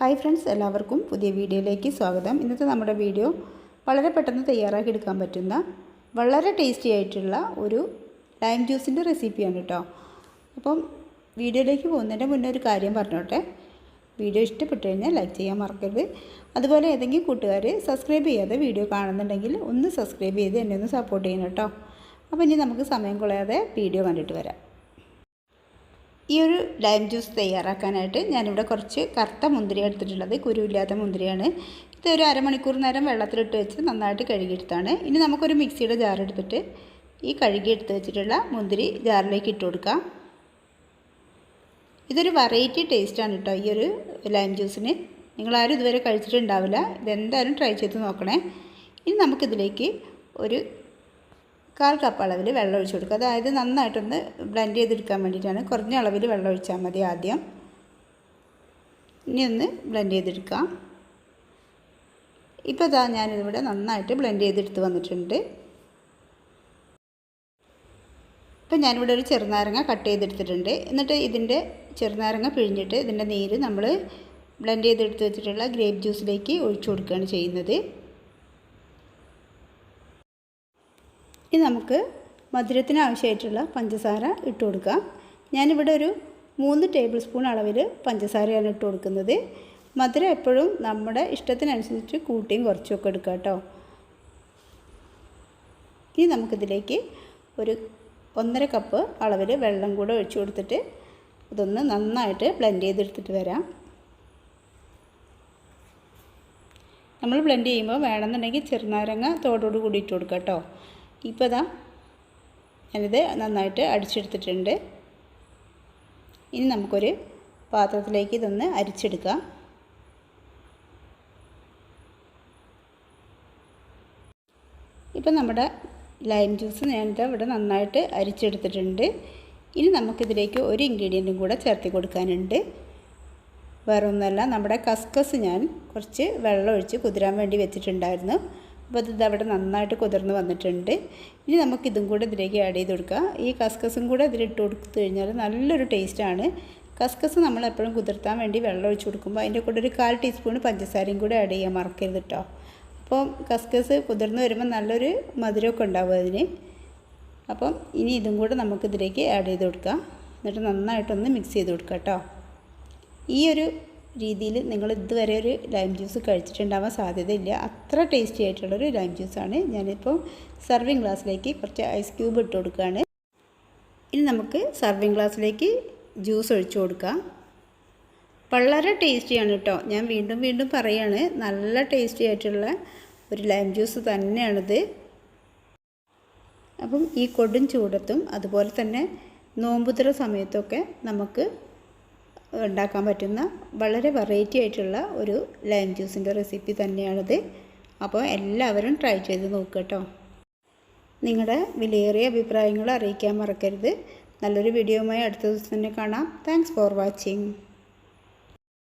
Hi friends എല്ലാവർക്കും പുതിയ വീഡിയോയിലേക്ക് സ്വാഗതം. ഇന്നത്തെ നമ്മുടെ വീഡിയോ വളരെ പെട്ടെന്ന് തയ്യാറാക്കി എടുക്കാൻ പറ്റുന്ന വളരെ ടേസ്റ്റി ആയിട്ടുള്ള ഒരു ലൈം ജ്യൂസിന്റെ റെസിപ്പിയാണ് കേട്ടോ അപ്പം വീഡിയോയിലേക്ക് പോകുന്നതിന്റെ മുന്നേ ഒരു കാര്യം പറഞ്ഞോട്ടെ. വീഡിയോ ഇഷ്ടപ്പെട്ടു കഴിഞ്ഞാൽ ലൈക്ക് ചെയ്യാൻ മറക്കരുത്. അതുപോലെ ഏതെങ്കിലും കൂട്ടുകാർ സബ്സ്ക്രൈബ് ചെയ്യാതെ വീഡിയോ കാണുന്നുണ്ടെങ്കിൽ ഒന്ന് സബ്സ്ക്രൈബ് ചെയ്ത് എന്നെ ഒന്ന് സപ്പോർട്ട് ചെയ്യണം കേട്ടോ അപ്പോൾ ഇനി നമുക്ക് സമയം കളയാതെ വീഡിയോ കണ്ടിട്ട് വരാം. ഈ ഒരു ലൈം ജ്യൂസ് തയ്യാറാക്കാനായിട്ട് ഞാനിവിടെ കുറച്ച് കറുത്ത മുന്തിരി എടുത്തിട്ടുള്ളത് കുരുവില്ലാത്ത മുന്തിരിയാണ്. ഇത് ഒരു അരമണിക്കൂർ നേരം വെള്ളത്തിലിട്ട് വെച്ച് നന്നായിട്ട് കഴുകിയെടുത്താണ്. ഇനി നമുക്കൊരു മിക്സിയുടെ ജാർ എടുത്തിട്ട് ഈ കഴുകിയെടുത്ത് വെച്ചിട്ടുള്ള മുന്തിരി ജാറിലേക്ക് ഇട്ട് കൊടുക്കാം. ഇതൊരു വെറൈറ്റി ടേസ്റ്റാണ് കേട്ടോ ഈ ഒരു ലൈം ജ്യൂസിന് നിങ്ങളാരും ഇതുവരെ കഴിച്ചിട്ടുണ്ടാവില്ല. ഇതെന്തായാലും ട്രൈ ചെയ്ത് നോക്കണേ. ഇനി നമുക്കിതിലേക്ക് ഒരു കാൽ കപ്പ് അളവിൽ വെള്ളം ഒഴിച്ച് കൊടുക്കുക. അതായത് നന്നായിട്ടൊന്ന് ബ്ലെൻഡ് ചെയ്തെടുക്കാൻ വേണ്ടിയിട്ടാണ്. കുറഞ്ഞ അളവിൽ വെള്ളം ഒഴിച്ചാൽ മതി ആദ്യം. ഇനി ഒന്ന് ബ്ലെൻഡ് ചെയ്തെടുക്കാം. ഇപ്പോൾ ഇതാ ഞാനിതിവിടെ നന്നായിട്ട് ബ്ലെൻഡ് ചെയ്തെടുത്ത് വന്നിട്ടുണ്ട്. ഇപ്പം ഞാനിവിടെ ഒരു ചെറുനാരങ്ങ കട്ട് ചെയ്തെടുത്തിട്ടുണ്ട്. എന്നിട്ട് ഇതിന്റെ ചെറുനാരങ്ങ പിഴിഞ്ഞിട്ട് ഇതിന്റെ നീര് നമ്മൾ ബ്ലെൻഡ് ചെയ്തെടുത്ത് വെച്ചിട്ടുള്ള ഗ്രേപ്പ് ജ്യൂസിലേക്ക് ഒഴിച്ചു കൊടുക്കുകയാണ് ചെയ്യുന്നത്. ഇനി നമുക്ക് മധുരത്തിന് ആവശ്യമായിട്ടുള്ള പഞ്ചസാര ഇട്ട് കൊടുക്കാം. ഞാനിവിടെ ഒരു മൂന്ന് ടേബിൾ സ്പൂൺ അളവിൽ പഞ്ചസാരയാണ് ഇട്ട് കൊടുക്കുന്നത്. മധുരം എപ്പോഴും നമ്മുടെ ഇഷ്ടത്തിനനുസരിച്ച് കൂട്ടിയും കുറച്ചുമൊക്കെ എടുക്കാം കേട്ടോ. ഇനി നമുക്കിതിലേക്ക് ഒരു ഒന്നര കപ്പ് അളവിൽ വെള്ളം കൂടെ ഒഴിച്ചു കൊടുത്തിട്ട് ഇതൊന്ന് നന്നായിട്ട് ബ്ലെൻഡ് ചെയ്തെടുത്തിട്ട് വരാം. നമ്മൾ ബ്ലെൻഡ് ചെയ്യുമ്പോൾ വേണമെന്നുണ്ടെങ്കിൽ ചെറുനാരങ്ങ തോടോട് കൂടി ഇട്ട് കൊടുക്കാം കേട്ടോ. ഇപ്പോൾ ഇതാ ഞാനിത് നന്നായിട്ട് അടിച്ചെടുത്തിട്ടുണ്ട്. ഇനി നമുക്കൊരു പാത്രത്തിലേക്ക് ഇതൊന്ന് അരിച്ചെടുക്കാം. ഇപ്പം നമ്മുടെ ലൈം ജ്യൂസ് ഞാനിത് ഇവിടെ നന്നായിട്ട് അരിച്ചെടുത്തിട്ടുണ്ട്. ഇനി നമുക്കിതിലേക്ക് ഒരു ഇൻഗ്രീഡിയന്റും കൂടെ ചേർത്തി കൊടുക്കാനുണ്ട്. വേറൊന്നുമല്ല നമ്മുടെ കസ്കസ് ഞാൻ കുറച്ച് വെള്ളം ഒഴിച്ച് കുതിരാൻ വേണ്ടി വെച്ചിട്ടുണ്ടായിരുന്നു. അപ്പോൾ ഇത് അവിടെ നന്നായിട്ട് കുതിർന്ന് വന്നിട്ടുണ്ട്. ഇനി നമുക്ക് ഇതും കൂടെ ഇതിലേക്ക് ആഡ് ചെയ്ത് കൊടുക്കുക ഈ കസ്കസും കൂടെ ഇതിലിട്ട് കൊടുത്തു കഴിഞ്ഞാൽ നല്ലൊരു ടേസ്റ്റാണ് കസ്കസ് നമ്മൾ എപ്പോഴും കുതിർത്താൻ വേണ്ടി വെള്ളം ഒഴിച്ച് കൊടുക്കുമ്പോൾ അതിന്റെ കൂടെ ഒരു കാൽ ടീസ്പൂൺ പഞ്ചസാരയും കൂടെ ആഡ് ചെയ്യാൻ മറക്കരുത് കേട്ടോ അപ്പോൾ കസ്കസ് കുതിർന്ന് വരുമ്പോൾ നല്ലൊരു മധുരമൊക്കെ ഉണ്ടാവും അതിന്. അപ്പം ഇനി ഇതും കൂടെ നമുക്കിതിലേക്ക് ആഡ് ചെയ്ത് കൊടുക്കാം. എന്നിട്ട് നന്നായിട്ടൊന്ന് മിക്സ് ചെയ്ത് കൊടുക്കാം കേട്ടോ ഈ ഒരു രീതിയിൽ നിങ്ങൾ ഇതുവരെ ഒരു ലൈം ജ്യൂസ് കഴിച്ചിട്ടുണ്ടാവാൻ സാധ്യതയില്ല. അത്ര ടേസ്റ്റി ആയിട്ടുള്ളൊരു ലൈം ജ്യൂസാണ് ഞാനിപ്പോൾ സർവിങ് ഗ്ലാസ്സിലേക്ക് കുറച്ച് ഐസ് ക്യൂബ് ഇട്ട് കൊടുക്കുകയാണ്. ഇനി നമുക്ക് സർവിങ് ഗ്ലാസ്സിലേക്ക് ജ്യൂസ് ഒഴിച്ചു കൊടുക്കാം. വളരെ ടേസ്റ്റിയാണ് കേട്ടോ. ഞാൻ വീണ്ടും വീണ്ടും പറയുകയാണ് നല്ല ടേസ്റ്റി ആയിട്ടുള്ള ഒരു ലൈം ജ്യൂസ് തന്നെയാണിത്. അപ്പം ഈ കൊടും ചൂടത്തും അതുപോലെ തന്നെ നോമ്പുതറ സമയത്തൊക്കെ നമുക്ക് ഉണ്ടാക്കാൻ പറ്റുന്ന വളരെ വെറൈറ്റി ആയിട്ടുള്ള ഒരു ലൈം ജ്യൂസിന്റെ റെസിപ്പി തന്നെയാണിത്. അപ്പോൾ എല്ലാവരും ട്രൈ ചെയ്ത് നോക്കുക കേട്ടോ. നിങ്ങളുടെ വിലയേറിയ അഭിപ്രായങ്ങൾ അറിയിക്കാൻ മറക്കരുത്. നല്ലൊരു വീഡിയോയുമായി അടുത്ത ദിവസം തന്നെ കാണാം. Thanks for watching